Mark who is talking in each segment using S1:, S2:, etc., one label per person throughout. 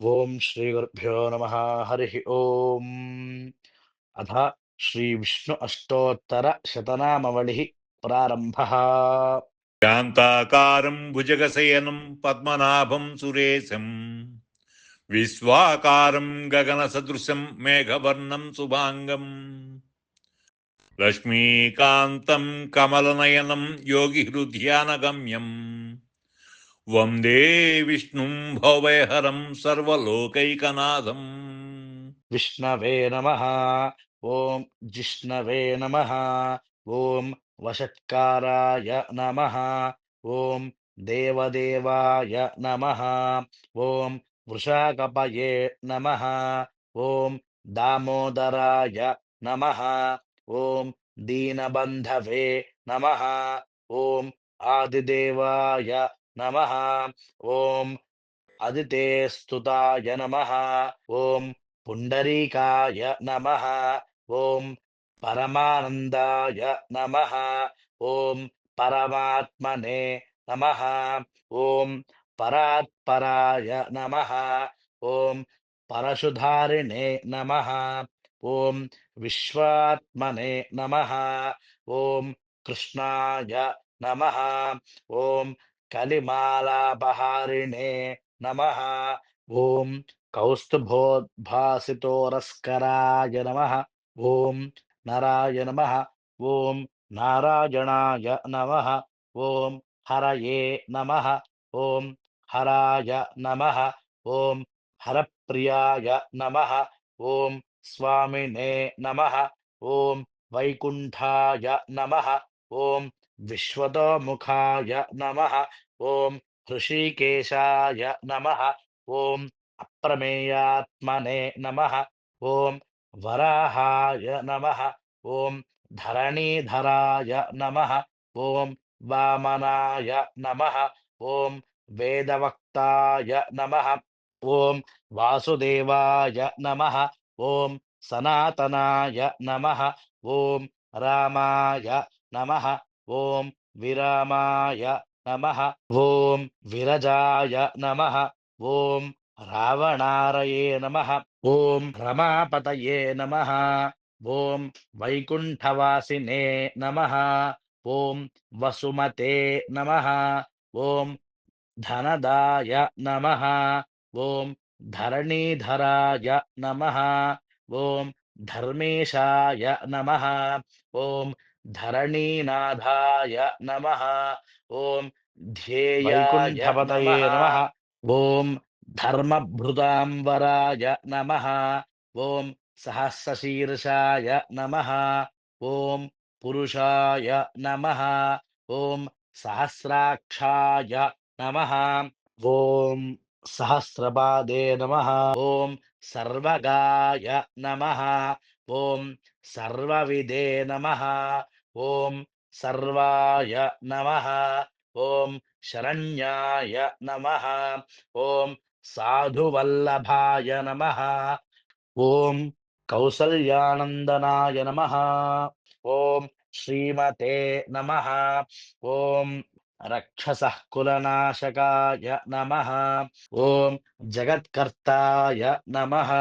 S1: ఓం శ్రీ గురుభ్యో నమ హరి ఓం అథ శ్రీ విష్ణు అష్టోత్తర శతనామవళి ప్రారంభ
S2: శాంతాకారం భుజగశయనం పద్మనాభం సురేశం విశ్వాకారం గగన సదృశం మేఘవర్ణం శుభాంగం లక్ష్మీకాంతం కమలనయనం యోగి హృద్యానగమ్యం वंदे विष्णु भवैहरम सर्वलोकनाथम
S1: विष्णवे नम ओं जिष्णवे नम ओं वशत्काराय नम ओं देवदेवाय नम ओं वृषाकपये नम ओं दामोदराय नम ओं दीनबंधवे नम ओं आदिदेवाय नम। ओं अदिते स्तुताय नम। ओं पुंडरीकाय नम। ओं परमानंदाय नम। ओं परमात्मने नम। ओं परात्पराय नम। ओं परशुधारिणे नम। ओं विश्वात्मने नम। ओं कृष्णाय नम। ओं कलिमालापहारिणे नम। ॐ कौस्तुभोद्भासितोरस्कराय नम। ओं नाराय नम। ॐ नारायणाय नमः। ॐ हरये नम। ओं हराय नमः। ॐ हरप्रियाय नम। ओं स्वामिने नम। ओं वैकुंठा नम। ॐ विश्वतोमुखाय नमः, ॐ हृषिकेशाय नमः, ॐ अप्रमेयात्मने नमः, ॐ वराहाय नमः, ॐ धरणीधराय नमः ओं वामनाय नमः ओं वेदवक्ताय नमः ओं वासुदेवाय नमः ओं सनातनाय नमः ओं रामाय नम ओं विराय नम ओं विरजाय नम ओं रावणारये नम ओं रमापत नम ओं वैकुण्ठवासिने नम ओं वसुमते नम ओं धनदाय नम ओं धरणीधराय नम ओं धर्मेशा नम ओं धरणीनाधाय नमः। ओं ध्येयाय नम नमः। नमः। ॐ धर्मभृताम्बराय नमः। ॐ सहस्रशीर्षाय नमः। ॐ पुरुषाय नमः। ॐ सहस्राक्षाय नमः। ॐ सहस्रपादे नमः। ओं सर्वगाय नमः। ॐ सर्वविदे नमः। ओम सर्वाय नमः ओम शरण्याय नमः ओम साधुवल्लभाय नमः ओम कौसल्यानन्दनाय नमः ओम श्रीमते नमः ओम रक्षसः कुलनाशकाय नमः ओम जगत्कर्ताय नमः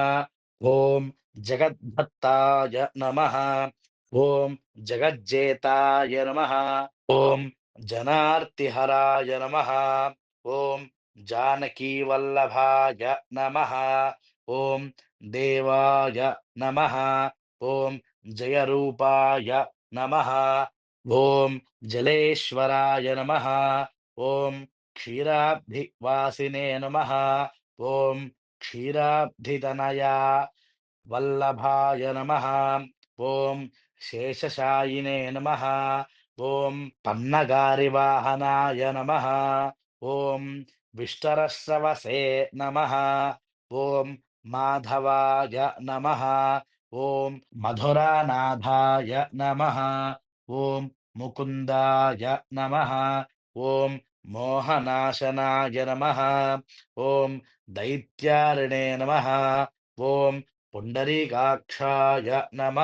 S1: ओम जगद्भक्ताय नमः ॐ जगज्जेताय नम। ओं जनार्तिहराय नम। ओं जानकीवल्लभाय नम। ओं देवाय नमः। ॐ जयरूपाय नमः। ॐ जलेश्वराय नमः। ॐ क्षीराब्धिवासिने नमः। ॐ क्षीराब्धितनया वल्लभाय नमः। ॐ శేషశాయినే నమ. ఓం పన్నగారివాహనాయ నమ. ఓం విష్టరశ్రవసే నమ. ఓం మాధవాయ నమ. ఓం మధురానాథాయ నమ. ఓం ముకుందాయ నమ. ఓం మోహనాశనాయ నమ. ఓం దైత్యారిణే నమ. ఓం పుండరీకాక్షాయ నమ.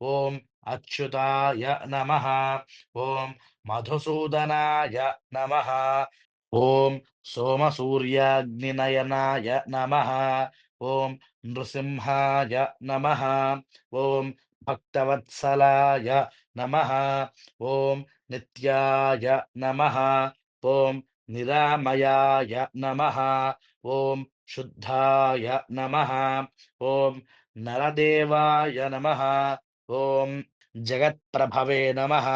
S1: ओम अच्युताय नमः। ओम मधुसूदनाय नमः। ओम सोमसूर्याग्निनयनाय नमः। ओम नृसिंहाय नमः। ओम भक्तवत्सलाय नमः। ओम नित्याय नमः। ओम निरामयाय नमः। ओम शुद्धाय नमः। ओम नरदेवाय नमः। ॐ जगत्प्रभवे नमः।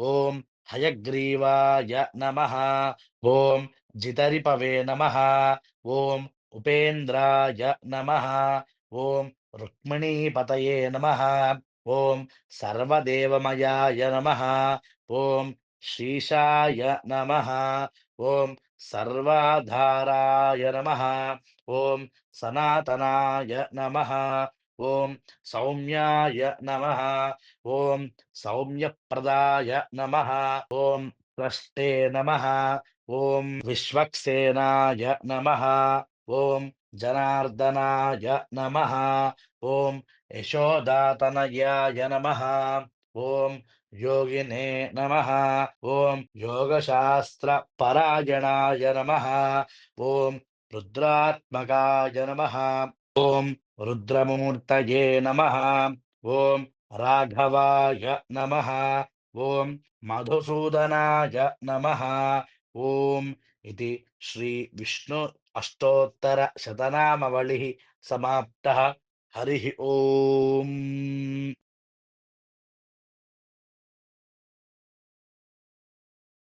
S1: ॐ हयग्रीवाय नमः। ॐ जितरिपवे नमः। ॐ उपेन्द्राय नमः। ॐ रुक्मिणीपतये नमः। ॐ सर्वदेवमयाय नमः। ॐ श्रीशाय नमः। ॐ सर्वाधाराय नमः। ॐ सनातनाय नमः। ॐ सौम्याय नमः ॐ सौम्यप्रदाय नमः ॐ त्वष्टे नमः ॐ विश्वक्सेनाय नमः ॐ जनार्दनाय नमः ॐ यशोदातनयाय नमः ॐ योगिने नमः ॐ योगशास्त्रपरायणाय नमः ॐ रुद्रात्मकाय नमः ॐ रुद्रमूर्तये नमः ॐ राघवाय नमः ॐ मधुसूदनाय नमः ॐ इति श्रीविष्णु अष्टोत्तरशतनामवलिः समाप्तः हरिः ओम्